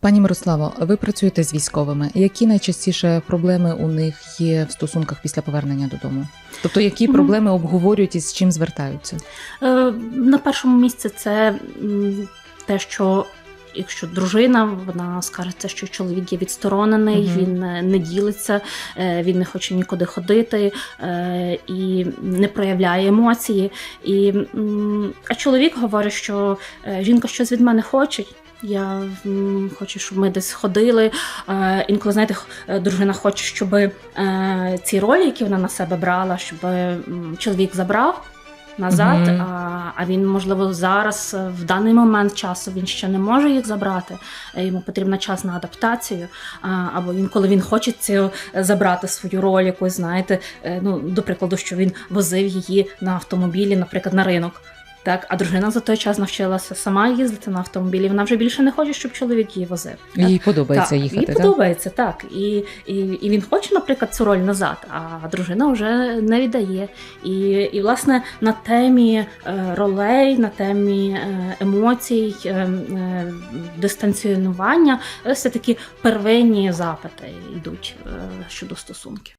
Пані Мирославо, ви працюєте з військовими. Які найчастіше проблеми у них є в стосунках після повернення додому? Тобто, які проблеми обговорюють і з чим звертаються? Е, На першому місці це те, що якщо дружина, вона скажеться, що чоловік є відсторонений, Мгм. він не, не ділиться, е, він не хоче нікуди ходити е, і не проявляє емоції. І, а чоловік говорить, що е, жінка щось від мене хоче. Я хочу, щоб ми десь ходили. Е, інколи, знаєте, е, дружина хоче, щоб е, ці ролі, які вона на себе брала, щоб чоловік забрав назад. Мгм. А, а він, можливо, зараз в даний момент часу він ще не може їх забрати. Йому потрібен час на адаптацію. А, або інколи він хоче цю, забрати свою роль, якусь, знаєте, ну, до прикладу, що він возив її на автомобілі, наприклад, на ринок. Так, а дружина за той час навчилася сама їздити на автомобілі. Вона вже більше не хоче, щоб чоловік її возив. так? Їй подобається так, їхати. Їй так? подобається, так. І, і, і він хоче, наприклад, цю роль назад, а дружина вже не віддає. І, і власне, на темі е, ролей, на темі е, емоцій, е, е, дистанціонування, все таки первинні запити йдуть е, щодо стосунків.